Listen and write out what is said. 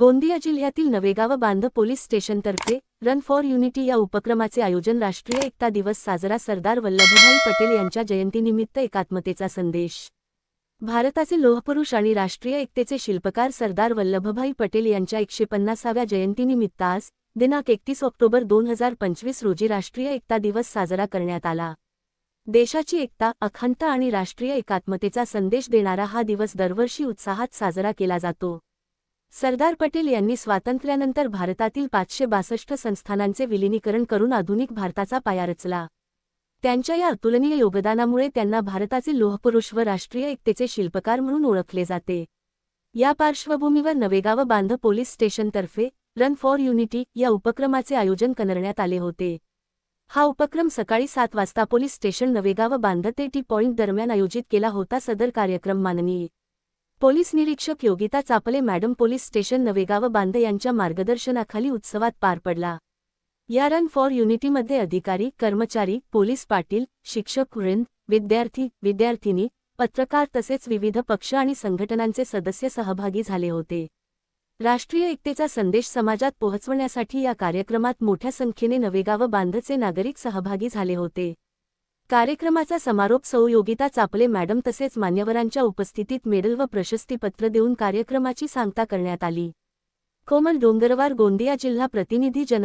गोंदिया जिल्ह्यातील नवेगाव बांध पोलीस स्टेशनतर्फे run for unity या उपक्रमाचे आयोजन राष्ट्रीय एकता दिवस साजरा सरदार वल्लभभाई पटेल यांच्या जयंतीनिमित्त एकात्मतेचा संदेश. भारताचे लोहपुरुष आणि राष्ट्रीय एकतेचे शिल्पकार सरदार वल्लभभाई पटेल यांच्या एकशे पन्नासाव्या जयंतीनिमित्त आज दिनांक एकतीस ऑक्टोबर दोन हजार पंचवीस रोजी राष्ट्रीय एकता दिवस साजरा करण्यात आला. देशाची एकता अखंडता आणि राष्ट्रीय एकात्मतेचा संदेश देणारा हा दिवस दरवर्षी उत्साहात साजरा केला जातो. सरदार पटेल यांनी स्वातंत्र्यानंतर भारतातील पाचशे बासष्ट संस्थानांचे विलिनीकरण करून आधुनिक भारताचा पाया रचला. त्यांच्या या अतुलनीय योगदानामुळे त्यांना भारताचे लोहपुरुष व राष्ट्रीय एकतेचे शिल्पकार म्हणून ओळखले जाते. या पार्श्वभूमीवर नवेगाव बांध पोलीस स्टेशनतर्फे रन फॉर युनिटी या उपक्रमाचे आयोजन करण्यात आले होते. हा उपक्रम सकाळी सात वाजता पोलीस स्टेशन नवेगाव बांध ते टी पॉईंट दरम्यान आयोजित केला होता सदर कार्यक्रम माननीय पोलीस निरीक्षक Yogita Chaple madam police station Navegaon Bandh यांच्या मार्गदर्शनाखाली उत्सवात पार पडला. या रन फॉर युनिटीमध्ये अधिकारी कर्मचारी पोलीस पाटील शिक्षक वृंद विद्यार्थी विद्यार्थिनी पत्रकार तसेच विविध पक्ष आणि संघटनांचे सदस्य सहभागी झाले होते. राष्ट्रीय एकतेचा संदेश समाजात पोहोचवण्यासाठी या कार्यक्रमात मोठ्या संख्येने नवेगाव बांधचे नागरिक सहभागी झाले होते. कार्यक्रमाचा समारोप सहयोगिता चापले मॅडम तसेच मान्यवरांच्या उपस्थितीत मेडल व प्रशस्तीपत्र देऊन कार्यक्रमाची सांगता करण्यात आली. कोमल डोंगरवार गोंदिया जिल्हा प्रतिनिधी जन